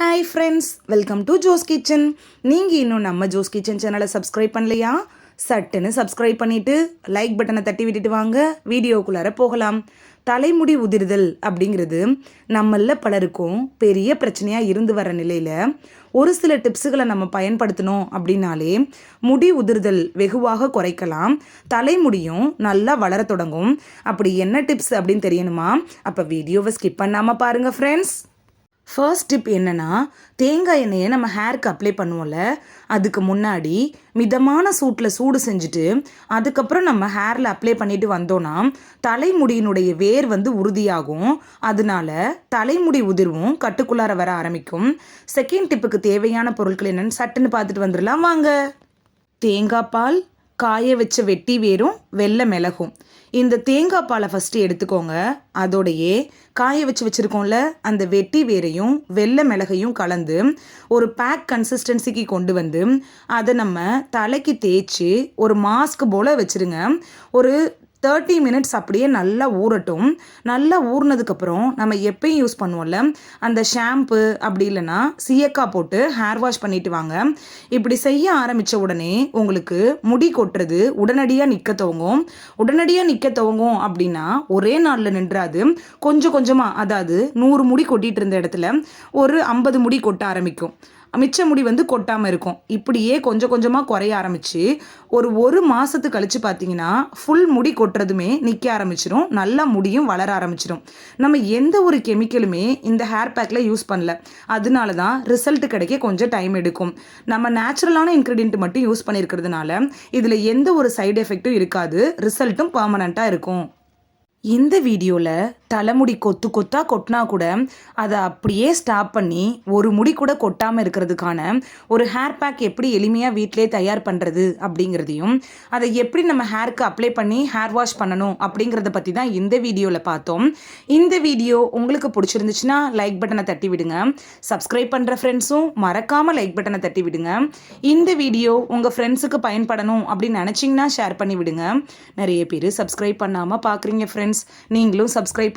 Hi friends welcome to Jos kitchen நீங்கள் இன்னும் நம்ம ஜோஸ் கிச்சன் சேனலை சப்ஸ்கிரைப் பண்ணலையா? சட்டுன்னு சப்ஸ்கிரைப் பண்ணிவிட்டு லைக் பட்டனை தட்டி விட்டுட்டு வாங்க. வீடியோக்குள்ளார போகலாம். தலைமுடி உதிர்தல் அப்படிங்கிறது நம்மள பலருக்கும் பெரிய பிரச்சனையாக இருந்து வர நிலையில் ஒரு சில டிப்ஸுகளை நம்ம பயன்படுத்தணும் அப்படின்னாலே முடி உதிர்தல் வெகுவாக குறைக்கலாம். தலைமுடியும் நல்லா வளர தொடங்கும். அப்படி என்ன டிப்ஸ் அப்படின்னு தெரியணுமா? அப்போ வீடியோவை ஸ்கிப் பண்ணாமல் பாருங்கள் ஃப்ரெண்ட்ஸ் ஃபர்ஸ்ட் டிப் என்னென்னா தேங்காய் எண்ணெயை நம்ம ஹேருக்கு அப்ளை பண்ணுவோம்ல அதுக்கு முன்னாடி மிதமான சூட்டில் சூடு செஞ்சுட்டு அதுக்கப்புறம் நம்ம ஹேரில் அப்ளை பண்ணிட்டு வந்தோன்னா தலைமுடியினுடைய வேர் வந்து உறுதியாகும். அதனால தலைமுடி உதிர்வும் கட்டுக்குள்ளார வர ஆரம்பிக்கும். செகண்ட் டிப்புக்கு தேவையான பொருட்கள் என்னென்னு சட்டுன்னு பார்த்துட்டு வந்துடலாம். வாங்க. தேங்காய் பால் காய வச்ச வெட்டி வேரும் வெள்ளை மிளகும். இந்த தேங்காய் பாலை ஃபஸ்ட்டு எடுத்துக்கோங்க. அதோடையே காய வச்சு வச்சுருக்கோம்ல அந்த வெட்டி வேரையும் வெள்ளை மிளகையும் கலந்து ஒரு பேக் கன்சிஸ்டன்சிக்கு கொண்டு வந்து அதை நம்ம தலைக்கு தேய்ச்சி ஒரு மாஸ்க் போல் வச்சுருங்க. ஒரு தேர்ட்டி மினிட்ஸ் அப்படியே நல்லா ஊறட்டும். நல்லா ஊறினதுக்கப்புறம் நம்ம எப்பயும் யூஸ் பண்ணுவோம்ல அந்த ஷாம்பு அப்படி இல்லைன்னா சீயக்காய் போட்டு ஹேர் வாஷ் பண்ணிட்டு வாங்க. இப்படி செய்ய ஆரம்பித்த உடனே உங்களுக்கு முடி கொட்டுறது உடனடியாக நிற்க துவங்கும். உடனடியாக நிற்க துவங்கும் அப்படின்னா ஒரே நாளில் நின்றாது. கொஞ்சம் கொஞ்சமாக அதாவது நூறு முடி கொட்டிகிட்டு இருந்த இடத்துல ஒரு ஐம்பது முடி கொட்ட ஆரம்பிக்கும். மிச்ச முடி வந்து கொட்டாமல் இருக்கும். இப்படியே கொஞ்சம் கொஞ்சமாக குறைய ஆரம்பித்து ஒரு ஒரு மாதத்து கழித்து பார்த்தீங்கன்னா ஃபுல் முடி கொட்டுறதுமே நிற்க ஆரம்பிச்சிடும் நல்லா முடியும் வளர ஆரம்பிச்சிடும் நம்ம எந்த ஒரு கெமிக்கலுமே இந்த ஹேர் பேக்கில் யூஸ் பண்ணல. அதனால தான் ரிசல்ட் கிடைக்க கொஞ்சம் டைம் எடுக்கும். நம்ம நேச்சுரலான இன்க்ரீடியன்ட் மட்டும் யூஸ் பண்ணியிருக்கிறதுனால இதில் எந்த ஒரு சைடு எஃபெக்ட்டும் இருக்காது. ரிசல்ட்டும் பர்மனண்ட்டாக இருக்கும். இந்த வீடியோவில் தலைமுடி கொத்து கொத்தாக கொட்டினா கூட அதை அப்படியே ஸ்டாப் பண்ணி ஒரு முடி கூட கொட்டாமல் இருக்கிறதுக்கான ஒரு ஹேர் பேக் எப்படி எளிமையாக வீட்டிலே தயார் பண்ணுறது அப்படிங்கிறதையும் அதை எப்படி நம்ம ஹேருக்கு அப்ளை பண்ணி ஹேர் வாஷ் பண்ணணும் அப்படிங்கிறத பற்றி தான் இந்த வீடியோவில் பார்த்தோம். இந்த வீடியோ உங்களுக்கு பிடிச்சிருந்துச்சுன்னா லைக் பட்டனை தட்டி விடுங்க. சப்ஸ்கிரைப் பண்ணுற ஃப்ரெண்ட்ஸும் மறக்காமல் லைக் பட்டனை தட்டி விடுங்க. இந்த வீடியோ உங்கள் ஃப்ரெண்ட்ஸுக்கு பயன்படணும் அப்படின்னு நினச்சிங்கன்னா ஷேர் பண்ணி விடுங்க. நிறைய பேர் சப்ஸ்கிரைப் பண்ணாமல் பார்க்குறீங்க ஃப்ரெண்ட்ஸ் நீங்களும் சப்ஸ்கிரைப்